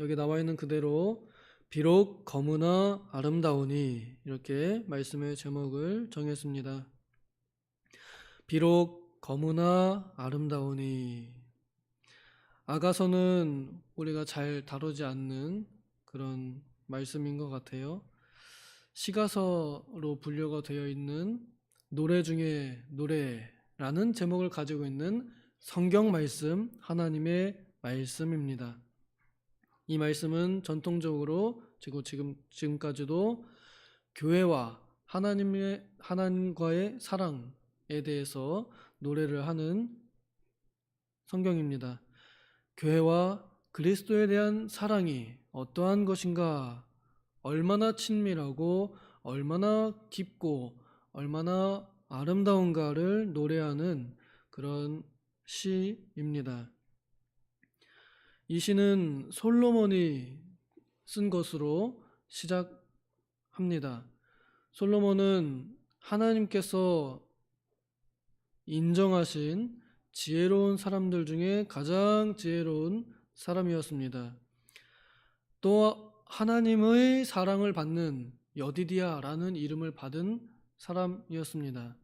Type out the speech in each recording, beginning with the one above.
여기 나와 있는 그대로 비록 검으나 아름다우니 이렇게 말씀의 제목을 정했습니다. 비록 검으나 아름다우니 아가서는 우리가 잘 다루지 않는 그런 말씀인 것 같아요. 시가서로 분류가 되어 있는 노래 중에 노래라는 제목을 가지고 있는 성경 말씀, 하나님의 말씀입니다. 이 말씀은 전통적으로 지금 지금 지금까지도 교회와 하나님의 하나님과의 사랑에 대해서 노래를 하는 성경입니다. 교회와 그리스도에 대한 사랑이 어떠한 것인가, 얼마나 친밀하고 얼마나 깊고 얼마나 아름다운가를 노래하는 그런 시입니다. 이 시는 솔로몬이 쓴 것으로 시작합니다. 솔로몬은 하나님께서 인정하신 지혜로운 사람들 중에 가장 지혜로운 사람이었습니다. 또 하나님의 사랑을 받는 여디디아라는 이름을 받은 사람이었습니다.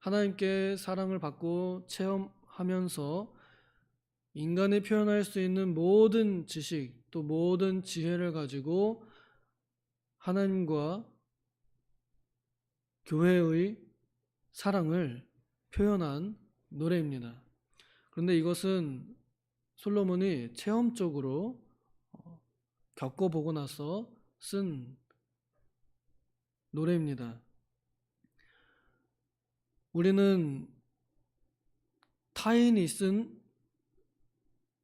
하나님께 사랑을 받고 체험하면서 인간이 표현할 수 있는 모든 지식 또 모든 지혜를 가지고 하나님과 교회의 사랑을 표현한 노래입니다. 그런데 이것은 솔로몬이 체험적으로 어, 겪어보고 나서 쓴 노래입니다. 우리는 타인이 쓴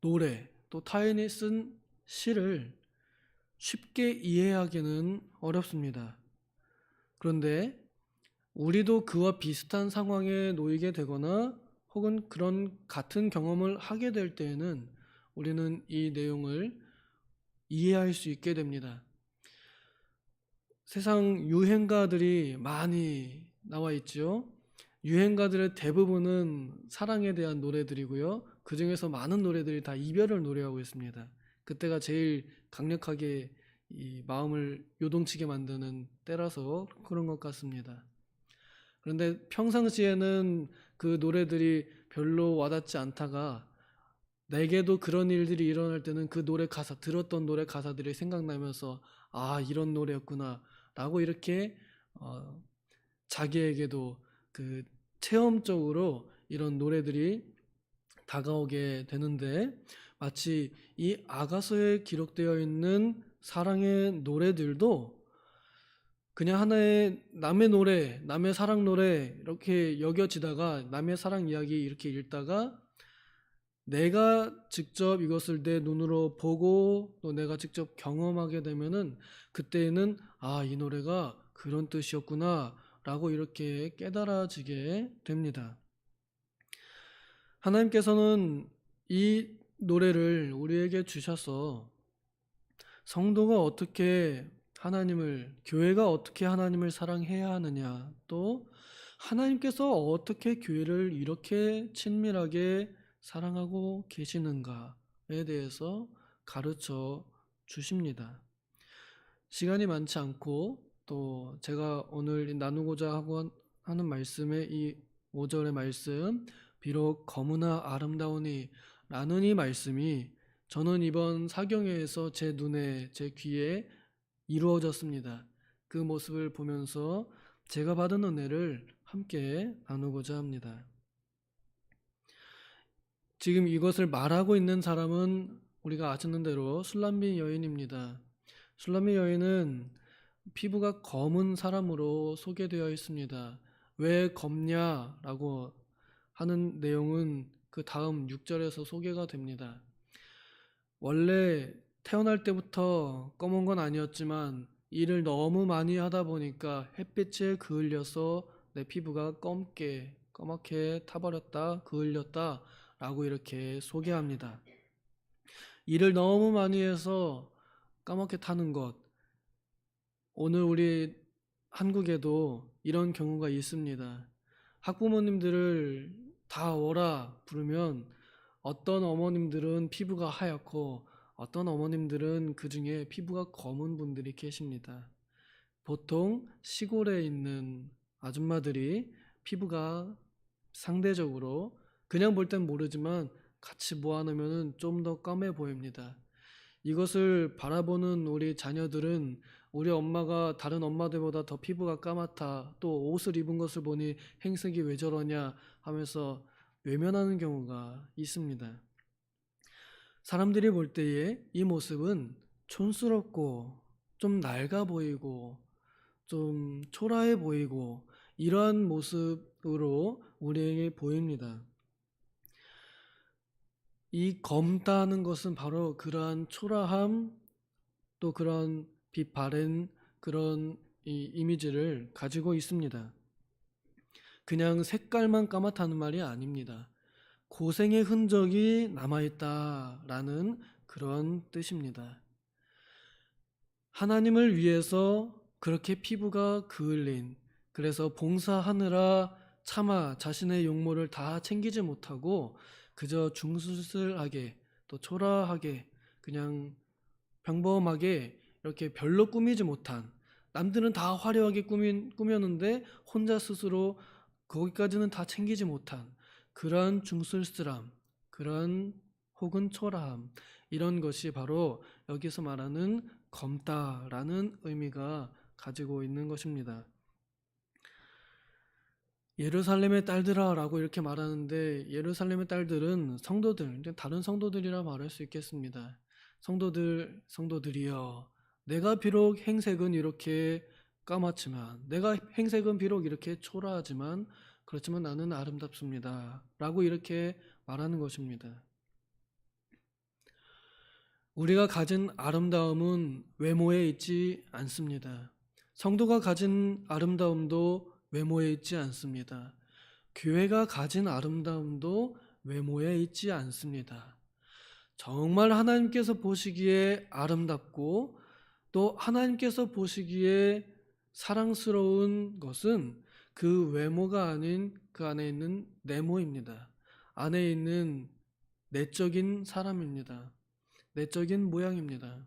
노래, 또 타인이 쓴 시를 쉽게 이해하기는 어렵습니다. 그런데 우리도 그와 비슷한 상황에 놓이게 되거나 혹은 그런 같은 경험을 하게 될 때에는 우리는 이 내용을 이해할 수 있게 됩니다. 세상 유행가들이 많이 나와 있죠. 유행가들의 대부분은 사랑에 대한 노래들이고요. 그 중에서 많은 노래들이 다 이별을 노래하고 있습니다. 그때가 제일 강력하게 이 마음을 요동치게 만드는 때라서 그런 것 같습니다. 그런데 평상시에는 그 노래들이 별로 와닿지 않다가 내게도 그런 일들이 일어날 때는 그 노래 가사, 들었던 노래 가사들이 생각나면서 아, 이런 노래였구나. 라고 이렇게 어, 자기에게도 그 체험적으로 이런 노래들이 다가오게 되는데 마치 이 아가서에 기록되어 있는 사랑의 노래들도 그냥 하나의 남의 노래, 남의 사랑 노래 이렇게 여겨지다가 남의 사랑 이야기 이렇게 읽다가 내가 직접 이것을 내 눈으로 보고 또 내가 직접 경험하게 되면은 그때는 아, 이 노래가 그런 뜻이었구나 라고 이렇게 깨달아지게 됩니다. 하나님께서는 이 노래를 우리에게 주셔서 성도가 어떻게 하나님을, 교회가 어떻게 하나님을 사랑해야 하느냐, 또 하나님께서 어떻게 교회를 이렇게 친밀하게 사랑하고 계시는가에 대해서 가르쳐 주십니다. 시간이 많지 않고 또 제가 오늘 나누고자 하고 하는 말씀의 이 5절의 말씀 비록 검으나 아름다우니 라는 이 말씀이 저는 이번 사경회에서 제 눈에 제 귀에 이루어졌습니다. 그 모습을 보면서 제가 받은 은혜를 함께 나누고자 합니다. 지금 이것을 말하고 있는 사람은 우리가 아시는 대로 술람비 여인입니다. 술람비 여인은 피부가 검은 사람으로 소개되어 있습니다. 왜 검냐라고 하는 내용은 그 다음 6절에서 소개가 됩니다. 원래 태어날 때부터 검은 건 아니었지만 일을 너무 많이 하다 보니까 햇빛에 그을려서 내 피부가 검게 검게 타버렸다 그을렸다 라고 이렇게 소개합니다. 일을 너무 많이 해서 까맣게 타는 것. 오늘 우리 한국에도 이런 경우가 있습니다. 학부모님들을 다 오라 부르면 어떤 어머님들은 피부가 하얗고 어떤 어머님들은 그 중에 피부가 검은 분들이 계십니다. 보통 시골에 있는 아줌마들이 피부가 상대적으로 그냥 볼 땐 모르지만 같이 모아놓으면 좀 더 까매 보입니다. 이것을 바라보는 우리 자녀들은 우리 엄마가 다른 엄마들보다 더 피부가 까맣다. 또 옷을 입은 것을 보니 행색이 왜 저러냐 하면서 외면하는 경우가 있습니다. 사람들이 볼 때에 이 모습은 촌스럽고 좀 낡아 보이고 좀 초라해 보이고 이러한 모습으로 우리에게 보입니다. 이 검다는 것은 바로 그러한 초라함 또 그런 빛 바랜 그런 이 이미지를 가지고 있습니다. 그냥 색깔만 까맣다는 말이 아닙니다. 고생의 흔적이 남아있다라는 그런 뜻입니다. 하나님을 위해서 그렇게 피부가 그을린, 그래서 봉사하느라 차마 자신의 용모를 다 챙기지 못하고 그저 중술술하게 또 초라하게 그냥 평범하게 이렇게 별로 꾸미지 못한 남들은 다 화려하게 꾸민, 꾸몄는데 혼자 스스로 거기까지는 다 챙기지 못한 그런 중술스람, 그런 혹은 초라함 이런 것이 바로 여기서 말하는 검다라는 의미가 가지고 있는 것입니다. 예루살렘의 딸들아라고 이렇게 말하는데 예루살렘의 딸들은 성도들, 다른 성도들이라 말할 수 있겠습니다. 성도들, 성도들이여, 내가 비록 행색은 이렇게 까맣지만, 내가 행색은 비록 이렇게 초라하지만, 그렇지만 나는 아름답습니다. 라고 이렇게 말하는 것입니다. 우리가 가진 아름다움은 외모에 있지 않습니다. 성도가 가진 아름다움도 외모에 있지 않습니다. 교회가 가진 아름다움도 외모에 있지 않습니다. 정말 하나님께서 보시기에 아름답고 또 하나님께서 보시기에 사랑스러운 것은 그 외모가 아닌 그 안에 있는 내모입니다. 안에 있는 내적인 사람입니다. 내적인 모양입니다.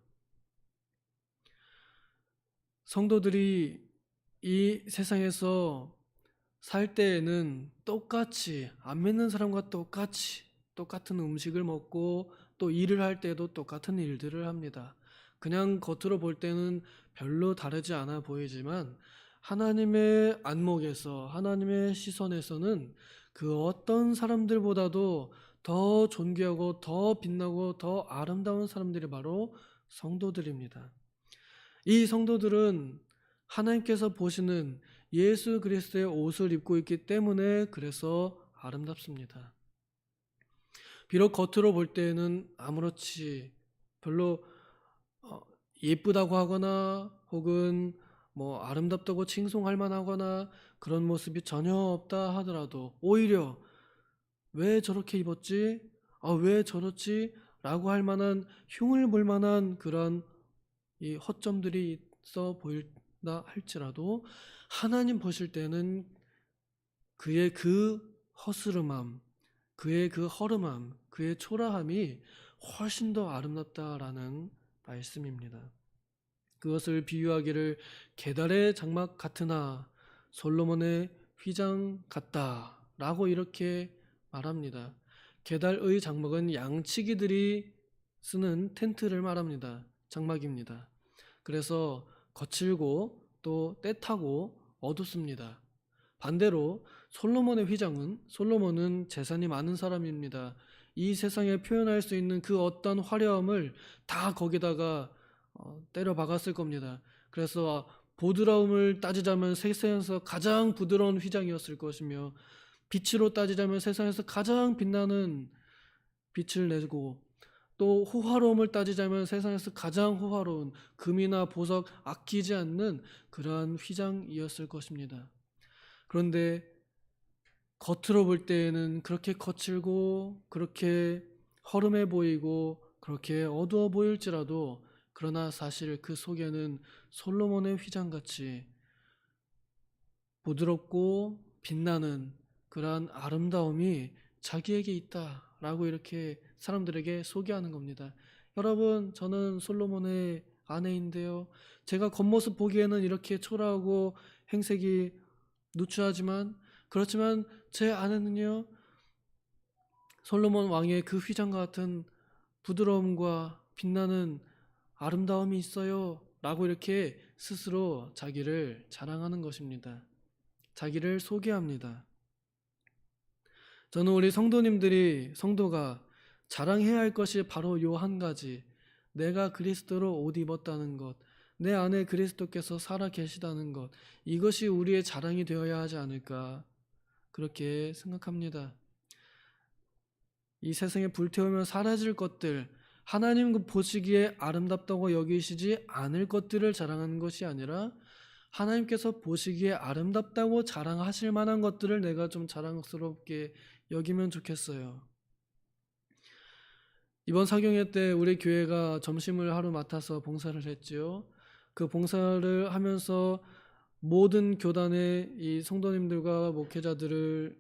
성도들이 이 세상에서 살 때에는 똑같이 안 믿는 사람과 똑같이 똑같은 음식을 먹고 또 일을 할 때도 똑같은 일들을 합니다. 그냥 겉으로 볼 때는 별로 다르지 않아 보이지만 하나님의 안목에서 하나님의 시선에서는 그 어떤 사람들보다도 더 존귀하고 더 빛나고 더 아름다운 사람들이 바로 성도들입니다. 이 성도들은 하나님께서 보시는 예수 그리스도의 옷을 입고 있기 때문에 그래서 아름답습니다. 비록 겉으로 볼 때는 아무렇지 별로 어, 예쁘다고 하거나 혹은 뭐 아름답다고 칭송할 만하거나 그런 모습이 전혀 없다 하더라도 오히려 왜 저렇게 입었지? 아, 왜 저렇지? 라고 할 만한 흉을 볼 만한 그런 이 허점들이 있어 보일 다 할지라도 하나님 보실 때는 그의 그 허스름함, 그의 그 허름함, 그의 초라함이 훨씬 더 아름답다라는 말씀입니다. 그것을 비유하기를 계달의 장막 같으나 솔로몬의 휘장 같다라고 이렇게 말합니다. 계달의 장막은 양치기들이 쓰는 텐트를 말합니다. 장막입니다. 그래서 거칠고 또 때타고 어둡습니다. 반대로 솔로몬의 휘장은 솔로몬은 재산이 많은 사람입니다. 이 세상에 표현할 수 있는 그 어떤 화려함을 다 거기다가 어, 때려 박았을 겁니다. 그래서 보드라움을 따지자면 세상에서 가장 부드러운 휘장이었을 것이며 빛으로 따지자면 세상에서 가장 빛나는 빛을 내고 또 호화로움을 따지자면 세상에서 가장 호화로운 금이나 보석 아끼지 않는 그러한 휘장이었을 것입니다. 그런데 겉으로 볼 때에는 그렇게 거칠고 그렇게 허름해 보이고 그렇게 어두워 보일지라도 그러나 사실 그 속에는 솔로몬의 휘장같이 부드럽고 빛나는 그러한 아름다움이 자기에게 있다 라고 이렇게 사람들에게 소개하는 겁니다. 여러분, 저는 솔로몬의 아내인데요. 제가 겉모습 보기에는 이렇게 초라하고 행색이 누추하지만 그렇지만 제 아내는요. 솔로몬 왕의 그 휘장과 같은 부드러움과 빛나는 아름다움이 있어요. 라고 이렇게 스스로 자기를 자랑하는 것입니다. 자기를 소개합니다. 저는 우리 성도님들이 성도가 자랑해야 할 것이 바로 요 한 가지. 내가 그리스도로 옷 입었다는 것. 내 안에 그리스도께서 살아 계시다는 것. 이것이 우리의 자랑이 되어야 하지 않을까. 그렇게 생각합니다. 이 세상에 불태우면 사라질 것들, 하나님 그 보시기에 아름답다고 여기시지 않을 것들을 자랑하는 것이 아니라 하나님께서 보시기에 아름답다고 자랑하실 만한 것들을 내가 좀 자랑스럽게 여기면 좋겠어요. 이번 사경회 때 우리 교회가 점심을 하루 맡아서 봉사를 했지요. 그 봉사를 하면서 모든 교단의 이 성도님들과 목회자들을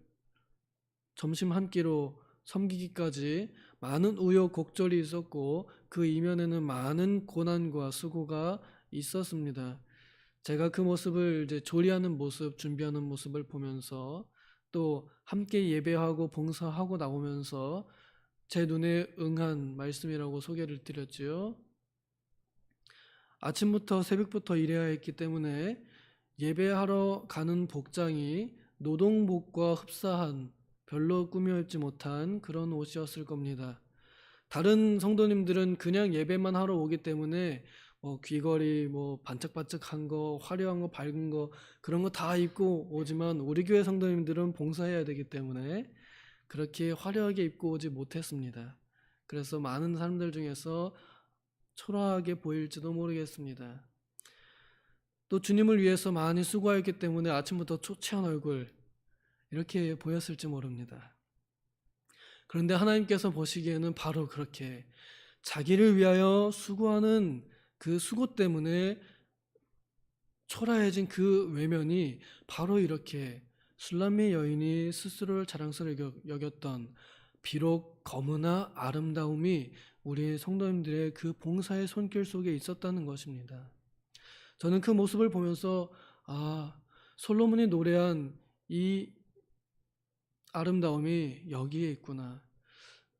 점심 한 끼로 섬기기까지 많은 우여곡절이 있었고 그 이면에는 많은 고난과 수고가 있었습니다. 제가 그 모습을 이제 조리하는 모습, 준비하는 모습을 보면서 또 함께 예배하고 봉사하고 나오면서 제 눈에 응한 말씀이라고 소개를 드렸지요. 아침부터 새벽부터 일해야 했기 때문에 예배하러 가는 복장이 노동복과 흡사한 별로 꾸며 입지 못한 그런 옷이었을 겁니다. 다른 성도님들은 그냥 예배만 하러 오기 때문에 뭐 귀걸이 뭐 반짝반짝한 거, 화려한 거, 밝은 거 그런 거 다 입고 오지만 우리 교회 성도님들은 봉사해야 되기 때문에 그렇게 화려하게 입고 오지 못했습니다. 그래서 많은 사람들 중에서 초라하게 보일지도 모르겠습니다. 또 주님을 위해서 많이 수고했기 때문에 아침부터 초췌한 얼굴 이렇게 보였을지 모릅니다. 그런데 하나님께서 보시기에는 바로 그렇게 자기를 위하여 수고하는 그 수고 때문에 초라해진 그 외면이 바로 이렇게 술람미 여인이 스스로를 자랑스럽게 여겼던 비록 검으나 아름다움이 우리 성도님들의 그 봉사의 손길 속에 있었다는 것입니다. 저는 그 모습을 보면서 아 솔로몬이 노래한 이 아름다움이 여기에 있구나.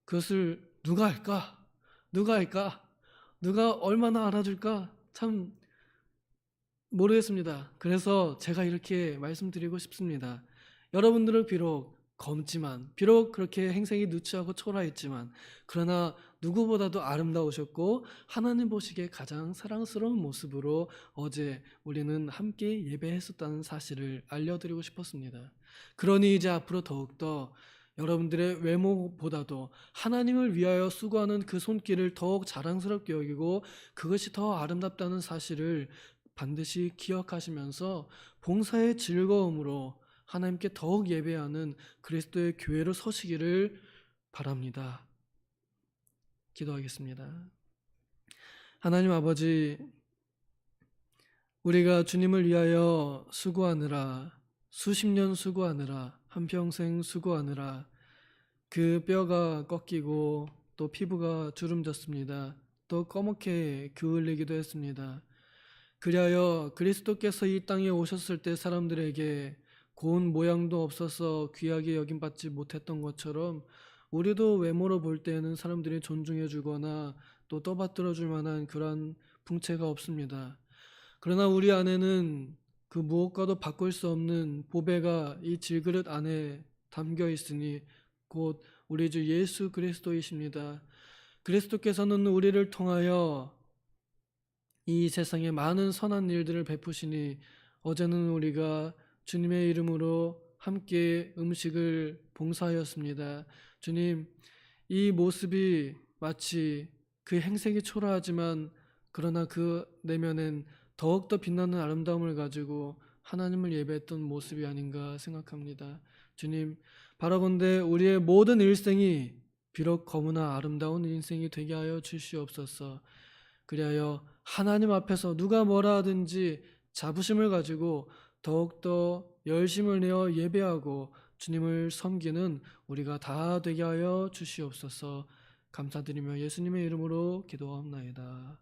그것을 누가 할까? 누가 할까? 누가 얼마나 알아줄까? 참 모르겠습니다. 그래서 제가 이렇게 말씀드리고 싶습니다. 여러분들은 비록 검지만, 비록 그렇게 행색이 누추하고 초라했지만, 그러나 누구보다도 아름다우셨고, 하나님 보시기에 가장 사랑스러운 모습으로 어제 우리는 함께 예배했었다는 사실을 알려드리고 싶었습니다. 그러니 이제 앞으로 더욱더 여러분들의 외모보다도 하나님을 위하여 수고하는 그 손길을 더욱 자랑스럽게 여기고 그것이 더 아름답다는 사실을 반드시 기억하시면서 봉사의 즐거움으로 하나님께 더욱 예배하는 그리스도의 교회로 서시기를 바랍니다. 기도하겠습니다. 하나님 아버지, 우리가 주님을 위하여 수고하느라, 수십 년 수고하느라, 한평생 수고하느라, 그 뼈가 꺾이고 또 피부가 주름졌습니다. 또 꺼멓게 그을리기도 했습니다. 그리하여 그리스도께서 이 땅에 오셨을 때 사람들에게 고운 모양도 없어서 귀하게 여김받지 못했던 것처럼 우리도 외모로 볼 때에는 사람들이 존중해 주거나 또 떠받들어 줄 만한 그러한 풍채가 없습니다. 그러나 우리 안에는 그 무엇과도 바꿀 수 없는 보배가 이 질그릇 안에 담겨 있으니 곧 우리 주 예수 그리스도이십니다. 그리스도께서는 우리를 통하여 이 세상에 많은 선한 일들을 베푸시니 어제는 우리가 주님의 이름으로 함께 음식을 봉사하였습니다. 주님, 이 모습이 마치 그 행색이 초라하지만 그러나 그 내면엔 더욱더 빛나는 아름다움을 가지고 하나님을 예배했던 모습이 아닌가 생각합니다. 주님, 바라본데 우리의 모든 일생이 비록 검으나 아름다운 인생이 되게 하여 주시옵소서. 그리하여 하나님 앞에서 누가 뭐라 하든지 자부심을 가지고 더욱더 열심을 내어 예배하고 주님을 섬기는 우리가 다 되게 하여 주시옵소서 감사드리며 예수님의 이름으로 기도하옵나이다.